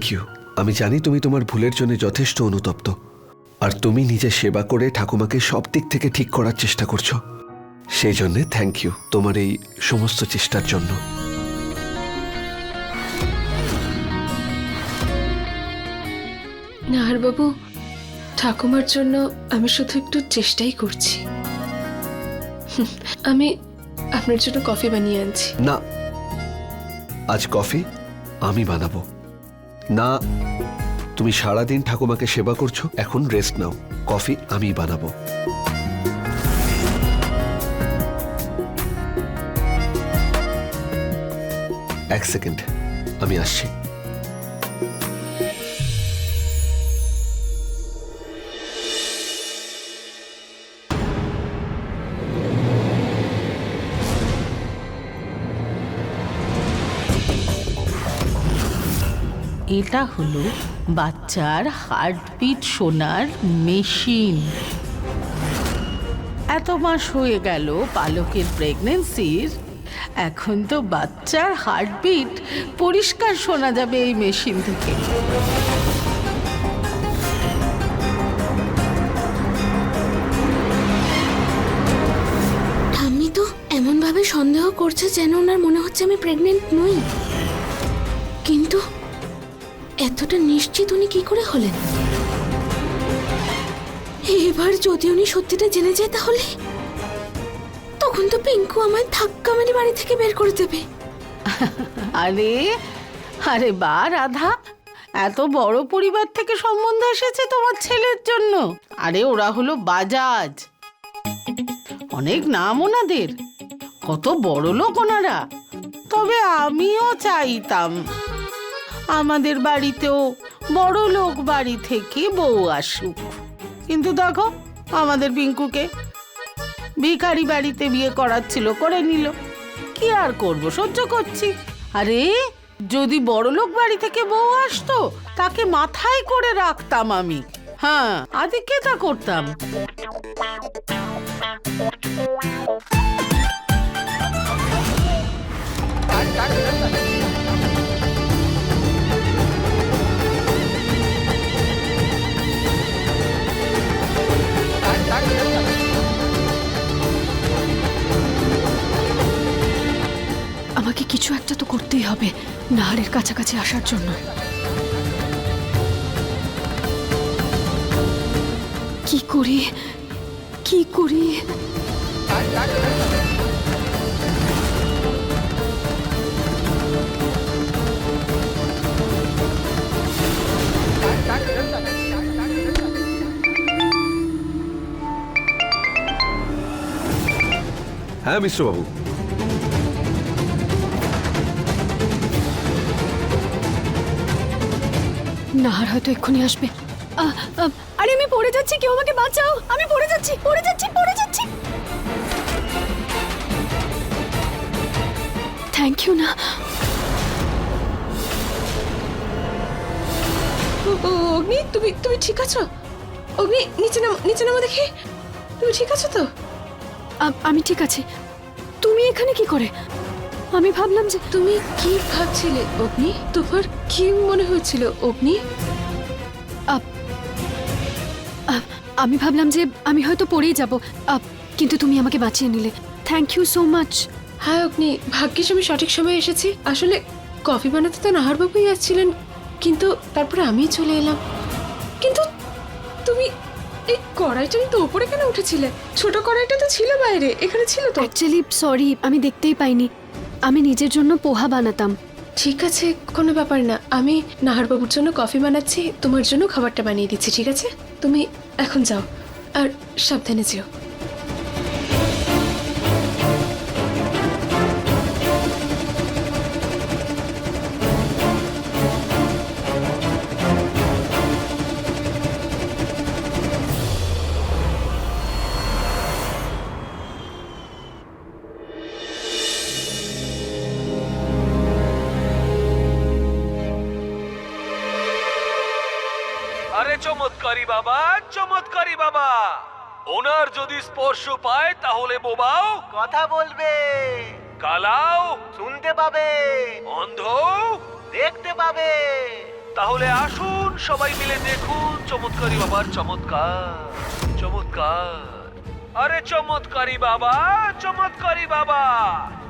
Thank you আমি জানি তুমি তোমার ভুলের জন্য যথেষ্ট অনুতপ্ত। আর তুমি নিজের সেবা করে ঠাকুমাকে সব দিক থেকে ঠিক করার চেষ্টা করছ। সেই জন্যে থ্যাংক ইউ তোমার এই সমস্ত চেষ্টার জন্য। নাহারবাবু ঠাকুমার জন্য আমি শুধু একটু চেষ্টাই করছি। আমি আপনার জন্য কফি বানিয়ে আনছি। না আজ কফি আমি বানাবো। না, তুমি সারাদিন ঠাকুমাকে সেবা করছ, এখন রেস্ট নাও। কফি আমি বানাবো। এক সেকেন্ড, আমি আসছি। এটা হলো বাচ্চার হার্টবিট শোনার মেশিন এত মাস হয়ে গেল পালকের প্রেগনেন্সির এখন তো বাচ্চার হার্টবিট পরিষ্কার শোনা যাবে এই মেশিন থেকে। ঠাম্মি তো এমনভাবে সন্দেহ করছে যেন ওনার মনে হচ্ছে আমি প্রেগনেন্ট নই। এতটা নিশ্চিত উনি কি করে হলেন? এবার যদি উনি সত্যিটা জেনে যায় তাহলে? তখন তো পিঙ্কু আমায় ধাক্কা মেরে বাড়ি থেকে বের করে দেবে। আরে আরে বা রাধা, এত বড় পরিবার থেকে সম্বন্ধ এসেছে তোমার ছেলের জন্য। আরে, ওরা হলো বাজাজ। অনেক নাম ওনাদের। কত বড় লোক ওনারা। তবে আমিও চাইতাম। আমাদের বাড়িতেও বড় লোক বাড়ি থেকে বউ আসুক। কিন্তু দেখো, আমাদের পিঙ্কুকে ভিখারি বাড়িতে বিয়ে করাচ্ছিল, করে নিল। কি আর করব, সহ্য করছি। আরে, যদি বড়লোক বাড়ি থেকে বউ আসতো, তাকে মাথায় করে রাখতাম আমি। হ্যাঁ আদিকে তা করতাম। আমাকে হবে নাহারের কাছাকাছি আসার জন্য। কি করি? কি করি? হ্যাঁ মিশ্র নাহার হয়তো এক্ষুনি আসবে। আরে আমি পড়ে যাচ্ছি, কেউ আমাকে বাঁচাও। আমি পড়ে যাচ্ছি পড়ে যাচ্ছি পড়ে যাচ্ছি। থ্যাংক ইউ না। অগ্নি, তুমি তুমি ঠিক আছো? অগ্নি, নিচে নামো নিচে নামো দেখি। তুমি ঠিক আছো তো? আমি ঠিক আছি। তুমি এখানে কি করে? আমি ভাবলাম যে তুমি কি ভাবছিলে অগ্নি? তোমার কি মনে হয়েছিল অগ্নি? আপ- আমি ভাবলাম যে আমি হয়তো পড়েই যাব। আপ, কিন্তু তুমি আমাকে বাঁচিয়ে নিলে। থ্যাংক ইউ সো মাচ হ্যাঁ অগ্নি ভাগ্যিস আমি সঠিক সময়ে এসেছি। আসলে কফি বানাতে তো নাহারবাবুই আসছিলেন কিন্তু তারপরে আমি চলে এলাম। কিন্তু তুমি এই কড়াইটার তো উপরে কেন উঠেছিলে? ছোট কড়াইটা তো ছিল বাইরে এখানে ছিল তো? অ্যাকচুয়ালি সরি আমি দেখতেই পাইনি। আমি নিজের জন্য পোহা বানাতাম। ঠিক আছে, কোনো ব্যাপার না। আমি নাহারবাবুর জন্য কফি বানাচ্ছি, তোমার জন্য খাবারটা বানিয়ে দিচ্ছি, ঠিক আছে? তুমি এখন যাও, আর সাবধানে যেও। চমৎকারী বাবা চমৎকারী বাবা। ওনার যদি স্পর্শ পায় তাহলে বোবাও কথা বলবে। কালাও শুনতে পাবে। অন্ধ দেখতে পাবে। তাহলে আসুন সবাই মিলে দেখুন চমৎকারী বাবার চমৎকার চমৎকার। আরে চমৎকারী বাবা চমৎকারী বাবা।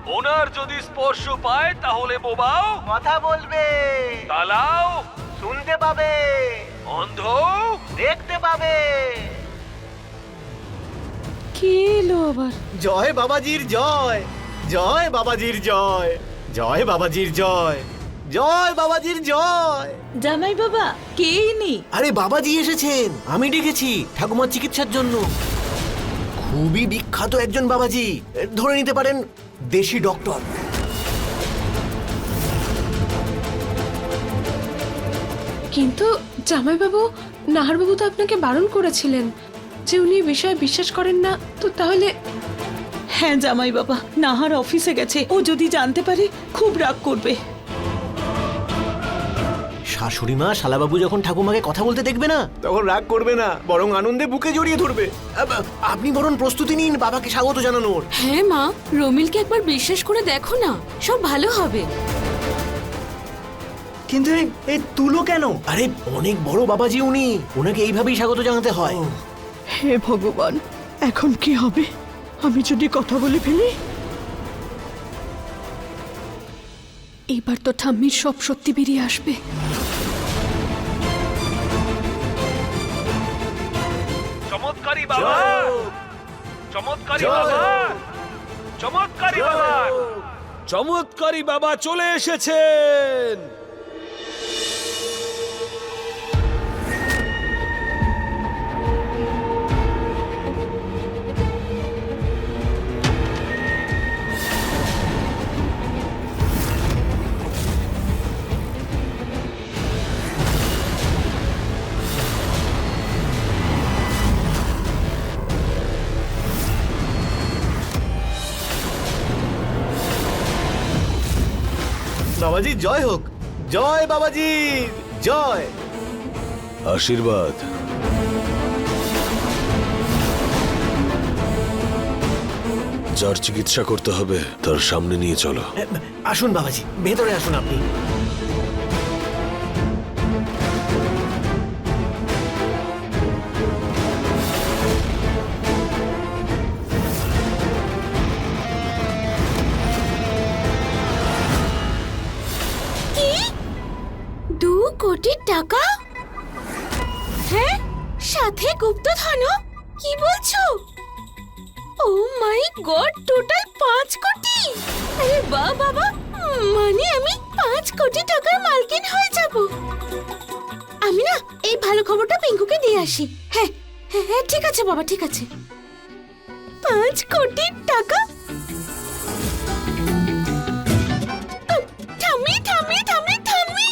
ওনার যদি স্পর্শ পায় তাহলে বোবাও কথা বলবে। তালাও শুনতে পাবে। অন্ধ দেখতে পাবে। কে এলো আবার? জয় বাবাজির জয় জয় বাবাজির জয় জয় বাবাজির জয় জয় বাবাজির জয়। জামাই বাবা কে ইনি? আরে বাবাজি এসেছেন আমি ডেকেছি ঠাকুমার চিকিৎসার জন্য। খুবই বিখ্যাত একজন বাবাজি ধরে নিতে পারেন দেশি ডক্টর। কিন্তু জামাইবাবু নাহারবাবু তো আপনাকে বারণ করেছিলেন। যে উনি এই বিষয়ে বিশ্বাস করেন না তো তাহলে হ্যাঁ জামাই বাবা নাহার অফিসে গেছে। ও যদি জানতে পারে খুব রাগ করবে। শাশুড়ি মা শালাবাবু যখন ঠাকুমাকে কথা বলতে দেখবে না তখন রাগ করবে না বরং আনন্দে বুকে জড়িয়ে ধরবে। আব- আপনি বরং প্রস্তুতি নিন বাবাকে স্বাগত জানানোর। হ্যাঁ মা রমিলকে একবার বিশ্বাস করে দেখো না সব ভালো হবে। কিন্তু এই তুলো কেন? আরে অনেক বড় বাবাজি উনি। ওনাকে এইভাবেই স্বাগত জানাতে হয়। হে ভগবান এখন কি হবে? আমি যদি কথা বলে ফেলি? এইবার তো ঠাম্মির সব সত্যি বেরিয়ে আসবে। চমৎকারী বাবা! চমৎকারী বাবা! চমৎকারী বাবা! চমৎকারী বাবা চলে এসেছেন। জয় হোক। জয় বাবাজি জয়। আশীর্বাদ। যার চিকিৎসা করতে হবে তার সামনে নিয়ে চলো। আসুন বাবাজি ভেতরে আসুন আপনি। পিঙ্কুকে দিয়ে আসি। হ্যাঁ হ্যাঁ হ্যাঁ ঠিক আছে বাবা, ঠিক আছে। পাঁচ কোটি টাকা? থামি থামি থামি থামি।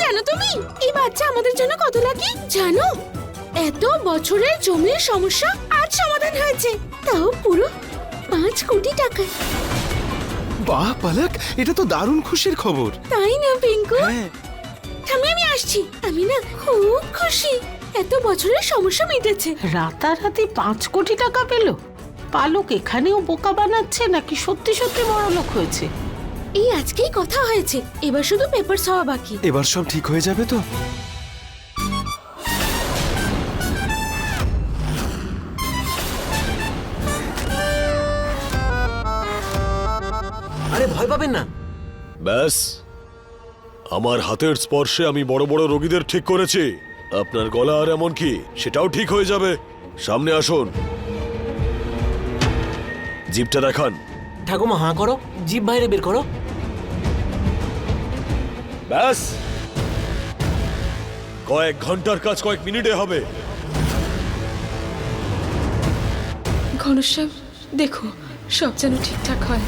জানো তুমি, এই বাচ্চা আমাদের জন্য কত লাগে জানো, এত বছরের জমির সমস্যা আজ সমাধান হয়েছে। তাও পুরো পাঁচ কোটি টাকা বাহ পালক এটা তো দারুণ খুশির খবর। তাই না পিঙ্কু? থামি আমি আসছি। আমি না খুব খুশি। এত বছরের সমস্যা মিটেছে। রাতারাতি পাঁচ কোটি টাকা পেল। পালক এখানেও বোকা বানাচ্ছে নাকি সত্যি সত্যি বড় লোক হয়েছে? এই আজকেই কথা হয়েছে। এবার শুধু পেপার হওয়া বাকি। এবার সব ঠিক হয়ে যাবে তো? ব্যাস। আমার হাতের স্পর্শে আমি বড় বড় রোগীদের ঠিক করেছি। আপনার গলা আর এমন কি? সেটাও ঠিক হয়ে যাবে। সামনে আসুন। জিপটা দেখান। ঠাকুমা হাঁ করো। জিভ বাইরে বের করো। ব্যাস। কয়েক ঘণ্টার কাজ কয়েক মিনিটে হবে। ঘনশ্যাম দেখো সব যেন ঠিকঠাক হয়।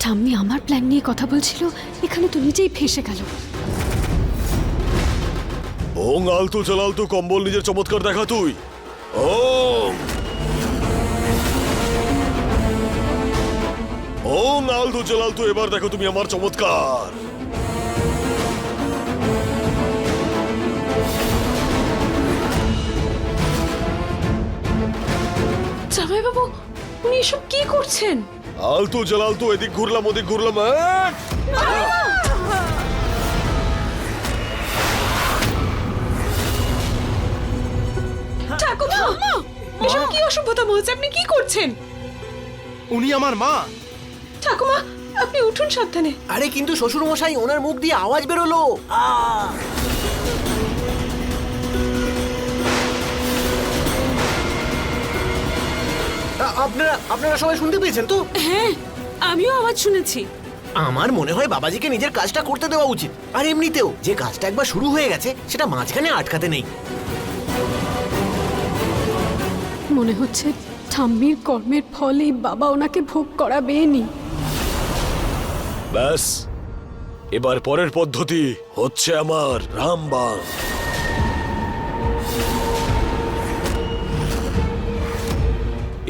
ঠাম্মি আমার প্ল্যান নিয়ে কথা বলছিল এখানে তো নিজেই ফেসে গেল। ওং আলতু চালালতু কম্বল নিজের চমৎকার দেখা তুই। ওং। ওং আলতু চালালতু এবার দেখো তুমি আমার চমৎকার। জামাইবাবু উনি এসব কি করছেন? আলতু জালালতু এদিক ঘুরলাম ওদিক ঘুরলাম ঠাকুমা! এসব কি অসভ্যতা বলছে? আপনি কি করছেন? উনি আমার মা। ঠাকুমা আপনি উঠুন সাবধানে। আরে কিন্তু শ্বশুর মশাই ওনার মুখ দিয়ে আওয়াজ বেরোলো। আহ! আ- আপনারা আপনারা সবাই শুনতে পেয়েছেন তো? হ্যাঁ আমিও আওয়াজ শুনেছি। আমার মনে হয় বাবাজিকে নিজের কাজটা করতে দেওয়া উচিত। আর এমনিতেও যে কাজটা একবার শুরু হয়ে গেছে সেটা মাঝখানে আটকাতে নেই। মনে হচ্ছে ঠাম্মির কর্মের ফলে বাবা ওনাকে ভোগ করাবেনি ব্যাস এবার পরের পদ্ধতি হচ্ছে আমার রামবাণ।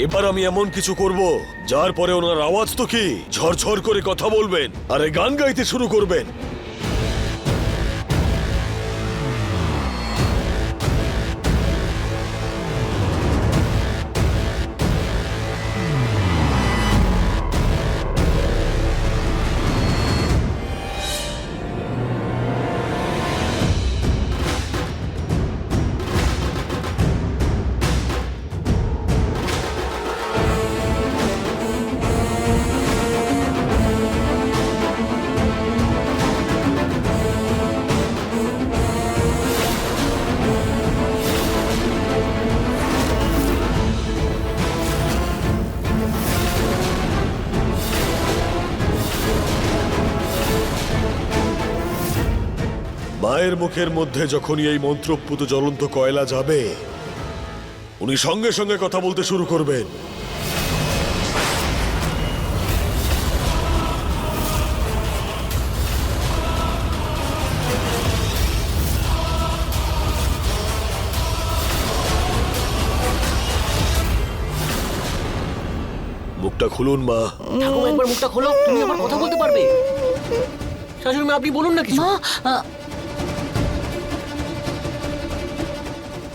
এবার আমি এমন কিছু করব, যার পরে ওনার আওয়াজ তো কি? ঝরঝর করে কথা বলবেন, আরে গান গাইতে শুরু করবেন। মুখের মধ্যে যখনই এই মন্ত্রপুত জ্বলন্ত কয়লা যাবে উনি সঙ্গে সঙ্গে কথা বলতে শুরু করবেন। মুখটা খুলুন মা। ঠাকুমা একবার মুখটা খোলো তুমি আবার কথা বলতে পারবে। শাশুড়ি মা আপনি বলুন না কিছু। মা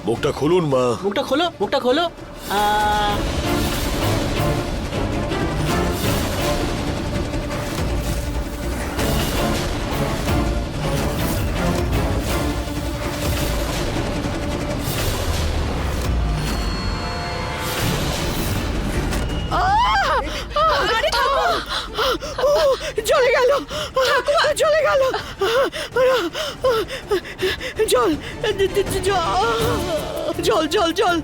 মুখটা খুলুন মা। মুখটা খোলো মুখটা খোলো। আহ, চলে গেল। চলে গেল। জল জল জল। জল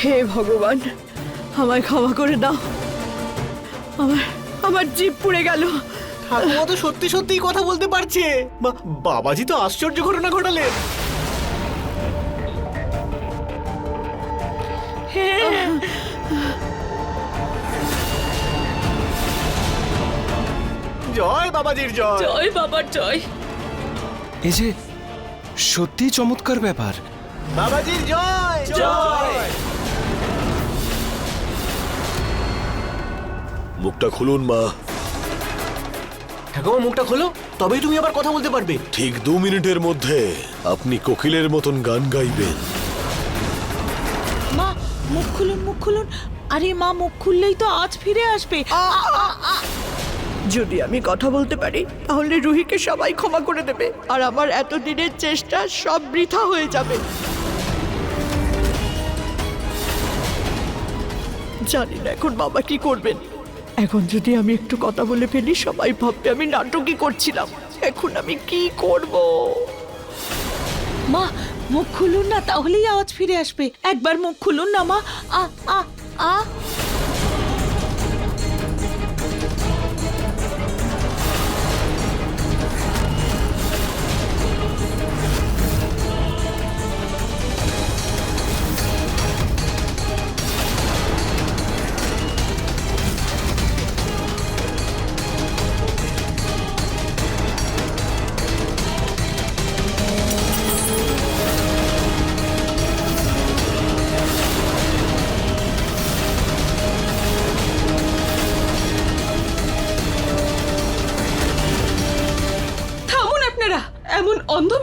হে ভগবান, আমায় ক্ষমা করে দাও। আমার আমার জিভ পুড়ে গেল। ঠাকুমা তো সত্যি সত্যিই কথা বলতে পারছে। বাবাজি তো আশ্চর্য ঘটনা ঘটালেন। জয় বাবাজির জয়। জয় বাবার জয়। এই যে সত্যি চমৎকার ব্যাপার। বাবাজির জয়। জয়। মুখটা খুলুন মা। ঠাকুমা মুখটা খোলো তবেই তুমি আবার কথা বলতে পারবে। ঠিক দু মিনিটের মধ্যে আপনি কোকিলের মতন গান গাইবেন। মা মুখ খুলুন মুখ খুলুন। আরে মা মুখ খুললেই তো আজ ফিরে আসবে। আ, আ, আ। যদি আমি কথা বলতে পারি, তাহলে রুহিকে সবাই ক্ষমা করে দেবে। আর আমার এতদিনের চেষ্টা সব বৃথা হয়ে যাবে। জানি না এখন বাবা কি করবেন। এখন যদি আমি একটু কথা বলে ফেলি, সবাই ভাববে আমি নাটকই করছিলাম। এখন আমি কি করব? মা, মুখ খুলুন না, তাহলেই আওয়াজ ফিরে আসবে। একবার মুখ খুলুন না মা। আ আ আ।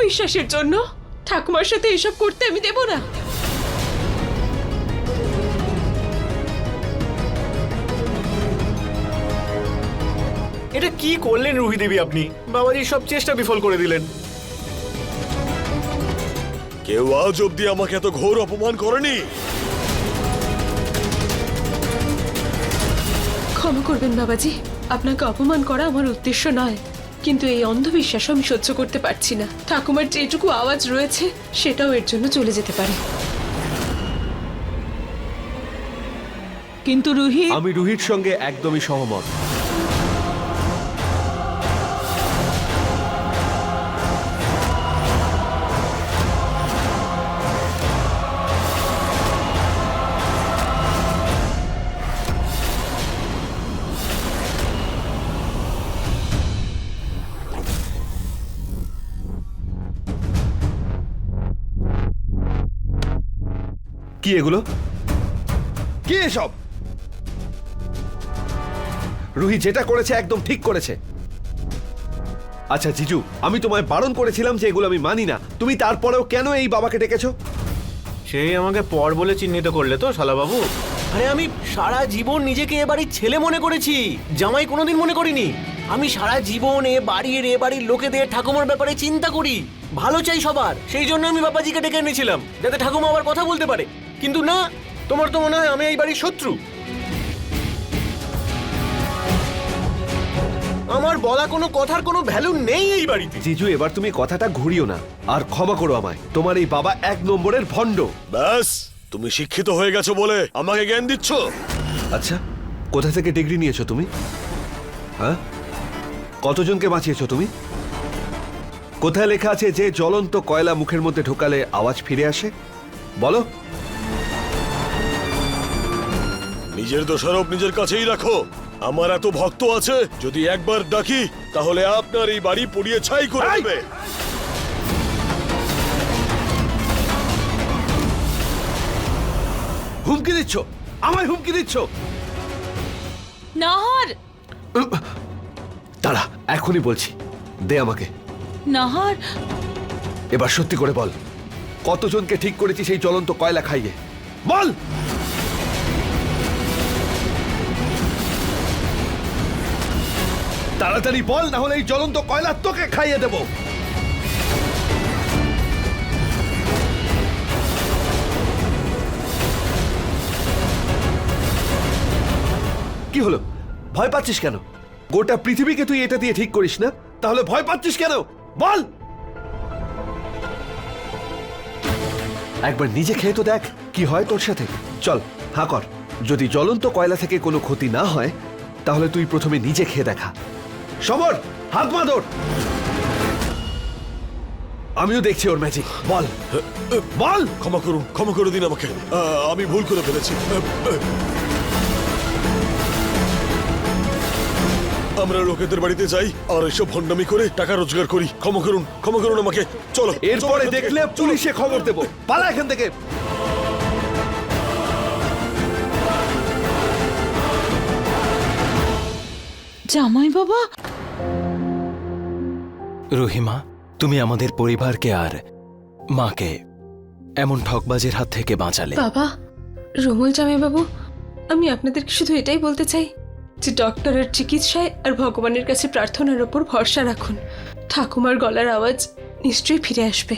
অন্ধবিশ্বাসের জন্য ঠাকুমার সাথে এসব করতে আমি দেব না। এটা কি করলেন রুহি দেবী আপনি? বাবাজির সব চেষ্টা বিফল করে দিলেন। কেউ আজ অব্দি আমাকে এত ঘোর অপমান করেনি। ক্ষমা করবেন বাবাজি আপনাকে অপমান করা আমার উদ্দেশ্য নয়। কিন্তু এই অন্ধবিশ্বাস আমি সহ্য করতে পারছি না। ঠাকুমার যেটুকু আওয়াজ রয়েছে, সেটাও এর জন্য চলে যেতে পারে। কিন্তু রুহি আমি রুহির সঙ্গে একদমই সহমত। কি এগুলো? কি এসব? রুহি যেটা করেছে একদম ঠিক করেছে। আচ্ছা জিজু, আমি তোমায় বারণ করেছিলাম যে এগুলো আমি মানি না। তুমি তারপরেও কেন এই বাবাকে ডেকেছো? সেই আমাকে পর বলে চিহ্নিত করলে তো, শালাবাবু। আরে আমি সারা জীবন নিজেকে এ বাড়ির ছেলে মনে করেছি। জামাই কোনোদিন মনে করিনি। আমি সারা জীবন এ বাড়ির এ বাড়ির লোকেদের ঠাকুমার ব্যাপারে চিন্তা করি। ভালো চাই সবার। সেই জন্য আমি বাবাজিকে ডেকে এনেছিলাম, যাতে ঠাকুমা আবার কথা বলতে পারে। কিন্তু না তোমার তো মনে হয় আমি এই বাড়ির শত্রু? আমার বলা কোনো কথার কোনো ভ্যালু নেই এই বাড়িতে। জিজু এবার তুমি কথাটা ঘুরিও না আর ক্ষমা করো আমায়। তোমার এই বাবা এক নম্বরের ভণ্ড। ব্যাস তুমি শিক্ষিত হয়ে গেছো বলে আমাকে জ্ঞান দিচ্ছ? আচ্ছা কোথা থেকে ডিগ্রি নিয়েছো তুমি? হ্যাঁ? কতজনকে বাঁচিয়েছো তুমি? কোথায় লেখা আছে যে জ্বলন্ত কয়লা মুখের মধ্যে ঢোকালে আওয়াজ ফিরে আসে? বলো। নিজের দোষারোপ নিজের কাছেই রাখো। আমার এত ভক্ত আছে যদি একবার ডাকি তাহলে আপনার এই বাড়ি পুড়িয়ে ছাই করে দেবে। হুমকি দিচ্ছ? আমায় হুমকি দিচ্ছ? নাহার! দাঁড়া এখনই বলছি। দে আমাকে। নাহার! এবার সত্যি করে বল কতজনকে ঠিক করেছি সেই জ্বলন্ত কয়লা খাইয়ে? বল! তাড়াতাড়ি বল, না হলে এই জ্বলন্ত কয়লা তোকে খাইয়ে দেব। কি হলো? ভয় পাচ্ছিস কেন? গোটা পৃথিবীকে তুই এটা দিয়ে ঠিক করিস না? তাহলে ভয় পাচ্ছিস কেন? বল! একবার নিজে খেয়ে তো দেখ, কি হয় তোর সাথে। চল, হা কর। যদি জ্বলন্ত কয়লা থেকে কোনো ক্ষতি না হয়, তাহলে তুই প্রথমে নিজে খেয়ে দেখা। সমর হাত মাদর আমিও দেখছি ওর ম্যাজিক বল। বল। ক্ষমা করুন ক্ষমা করে দিন আমাকে। আমি ভুল করে ফেলেছি। আমরা লোকেদের বাড়িতে যাই আর এসব ভণ্ডামি করে টাকা রোজগার করি। ক্ষমা করুন ক্ষমা করুন আমাকে। চলো এরপরে চলো দেখলে চলো। পুলিশে খবর দেবো। পালা এখান থেকে। জামাই বাবা রহিমা, তুমি আমাদের পরিবারকে আর মাকে এমন ঠকবাজের হাত থেকে বাঁচালে। বাবা, রুমুল জামাইবাবু, আমি আপনাদেরকে শুধু এটাই বলতে চাই যে ডক্টরের চিকিৎসায় আর ভগবানের কাছে প্রার্থনার ওপর ভরসা রাখুন। ঠাকুমার গলার আওয়াজ নিশ্চয়ই ফিরে আসবে।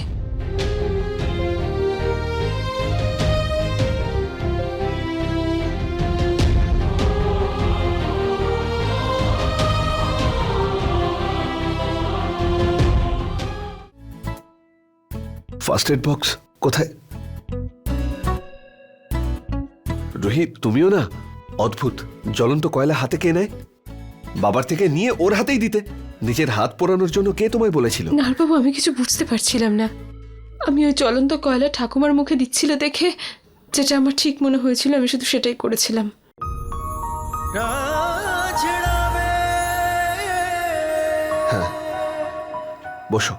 First aid box? কোথায়? রোহিত তুমিও না? অদ্ভুত। জ্বলন্ত কয়লা হাতে কে নেয়? বাবার থেকে নিয়ে ওর হাতেই দিতে। নিজের হাত পোড়ানোর জন্য কে তোমায় বলেছিল? নারবাবু আমি কিছু বুঝতে পারছিলাম না। আমি ওই জ্বলন্ত কয়লা ঠাকুমার মুখে দিচ্ছিল দেখে যেটা আমার ঠিক মনে হয়েছিল আমি শুধু সেটাই করেছিলাম। বসো।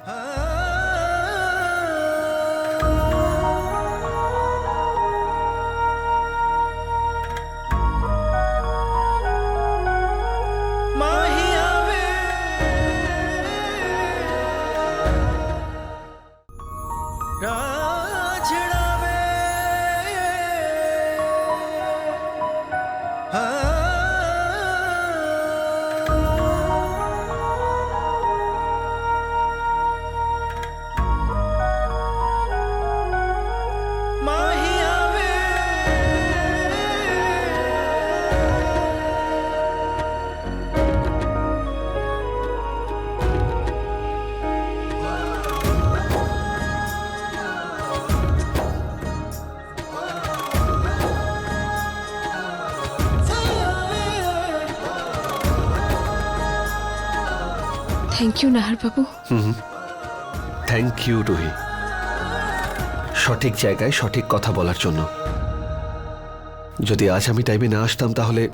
ইউ নাহার বাবু। Thank you Ruhi. সঠিক জায়গায় সঠিক কথা বলার জন্য। যদি আজ আমি টাইমে না আসতাম তাহলে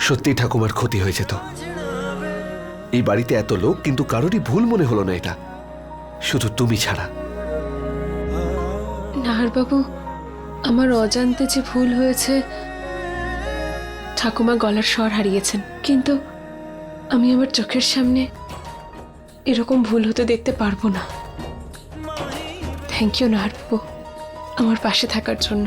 সত্যি ঠাকুমার ক্ষতি হয়ে যেত। এই বাড়িতে এত লোক কিন্তু কারোরই ভুল মনে হলো না এটা। শুধু তুমি ছাড়া। নাহার বাবু আমার অজান্তে যে ভুল হয়েছে ঠাকুমা গলার স্বর হারিয়েছেন। কিন্তু আমি আমার চোখের সামনে এরকম ভুল হতে দেখতে পারব না। থ্যাংক ইউ নাহার বাবু, আমার পাশে থাকার জন্য।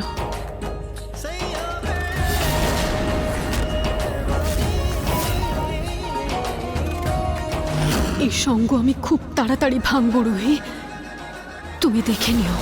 এই সঙ্গ আমি খুব তাড়াতাড়ি ভাঙবো, রুহি। তুমি দেখে নিও।